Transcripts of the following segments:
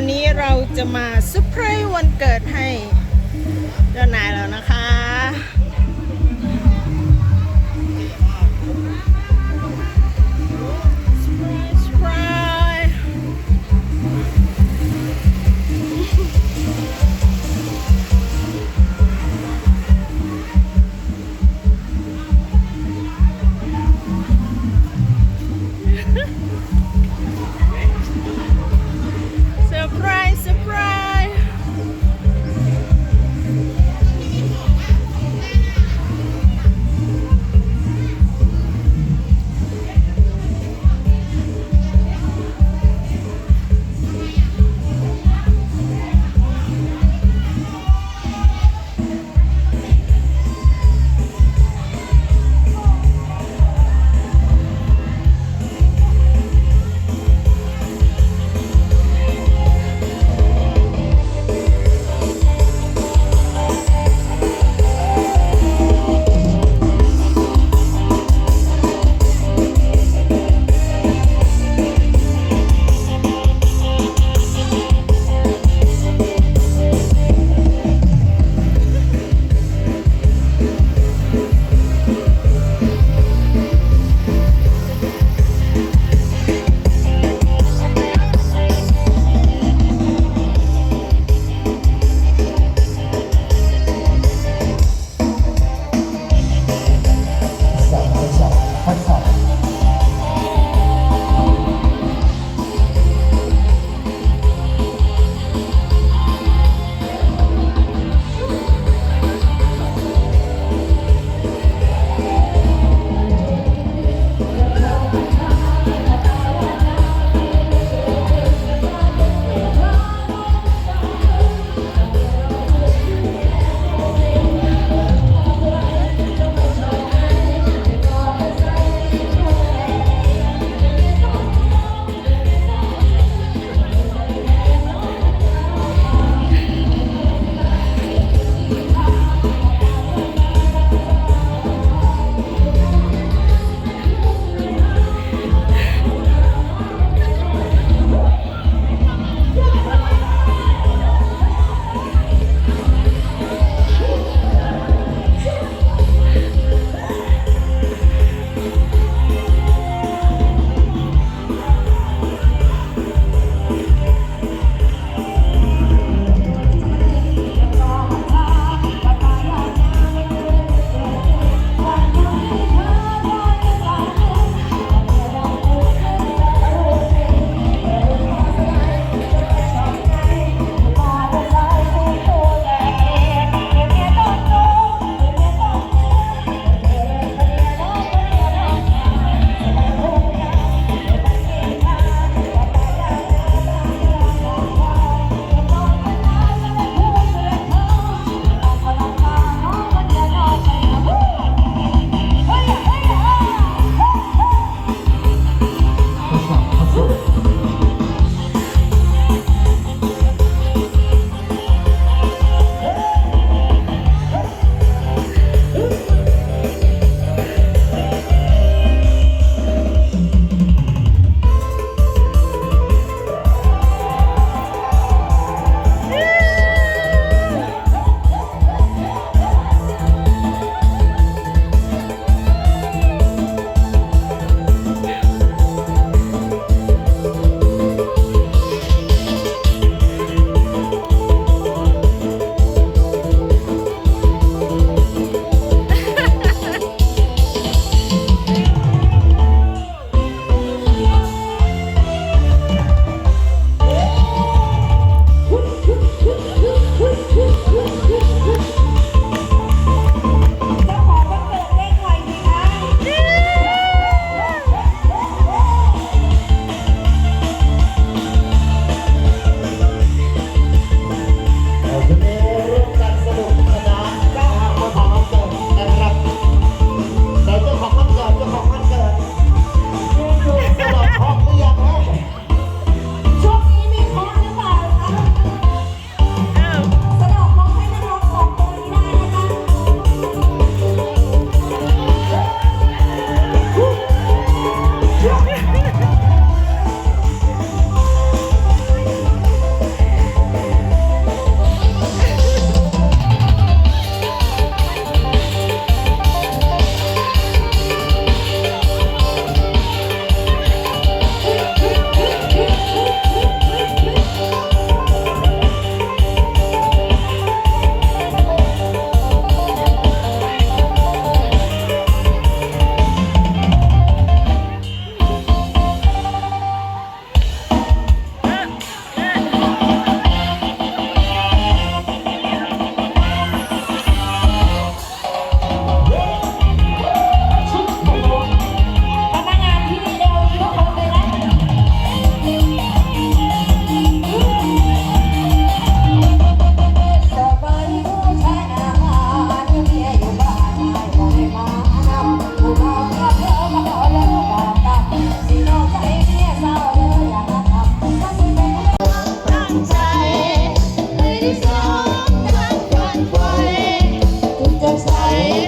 วันนี้เราจะมาเซอร์ไพรส์วันเกิดให้เจ้านายแล้วนะคะ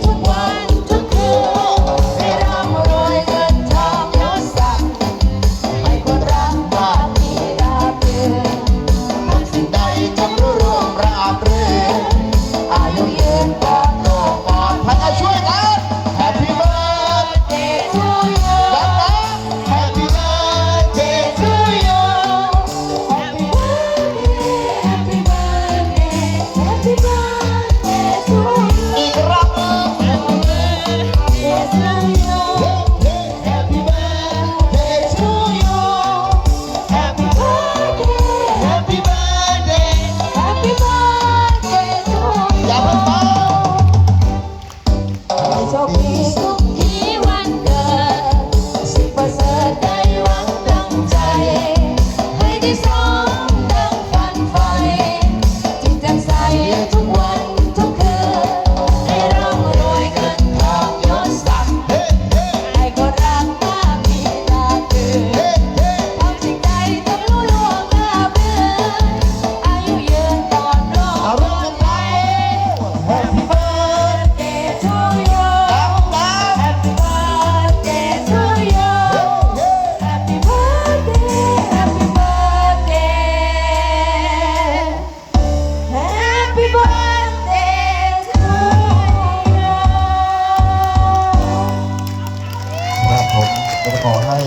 ทุกวัน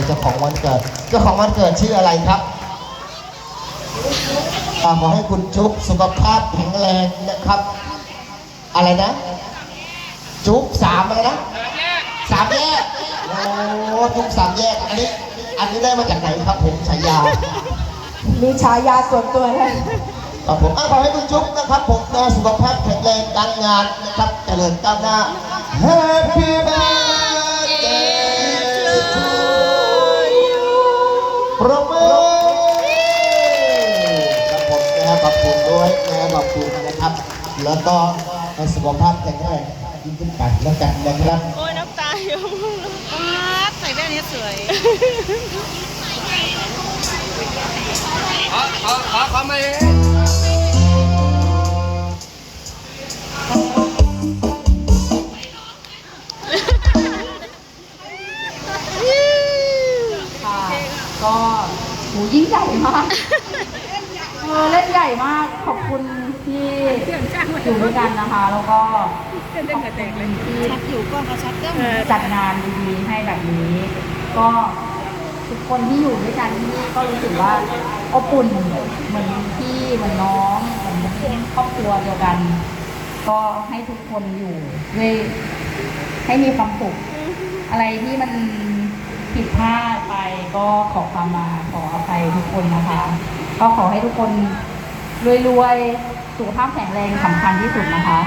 เจ้าของวันเกิด เจ้าของวันเกิดชื่ออะไรครับอ่าขอให้คุณจุ๊บสุขภาพแข็งแรงนะครับ อะไรนะ จุ๊บสามอะไรนะสามแยกโอ้จุ๊บสามแยกอันนี้ อันนี้ได้มาจากไหนครับผมฉายามีฉายาส่วนตัวเลยครับผมอะขอให้คุณจุ๊บนะครับ ผมนะสุขภาพแข็งแรงการงานนะครับเจริญก้าวหน้า Happy birthday แล้วก็ให้สุขภาพแข็งแรงยิ่งขึ้นไปแล้วกันนะครับโอ้ยน้ำตาอยู่ป๊าดใส่แว่นนี้สวยขอขอขอขอมาเองค่ะก็หูยิ่งใหญ่มากเออเล่นใหญ่มาก ขอบคุณ ที่อยู่ด้วยกันนะคะ แล้วก็ขอบคุณที่ชัดอยู่ก็กระชับก็จัดงานดีๆให้แบบนี้ ก็ทุกคนที่อยู่ด้วยกันที่นี่ก็รู้สึกว่าอบอุ่นเหมือนพี่เหมือนน้องเหมือนเป็นครอบครัวเดียวกัน ก็ให้ทุกคนอยู่ด้วยให้มีความสุขอะไรที่มันผิดพลาดไปก็ขอความมาขออภัยทุกคนนะคะ ก็ขอให้ทุกคนรวยๆ สุขภาพแข็งแรงสำคัญที่สุดนะคะ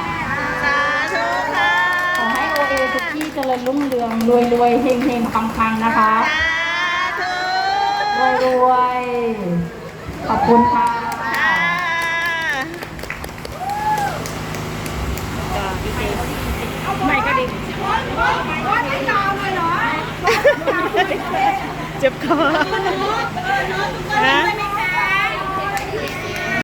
สาธุค่ะขอให้โอเอทุกที่เจริญรุ่งเรืองรวยรวยๆเฮงเฮงปังปังๆนะคะสาธุรวยรวยๆขอบคุณค่ะค่ะไม่ก็ดีเจ็บคอฮะ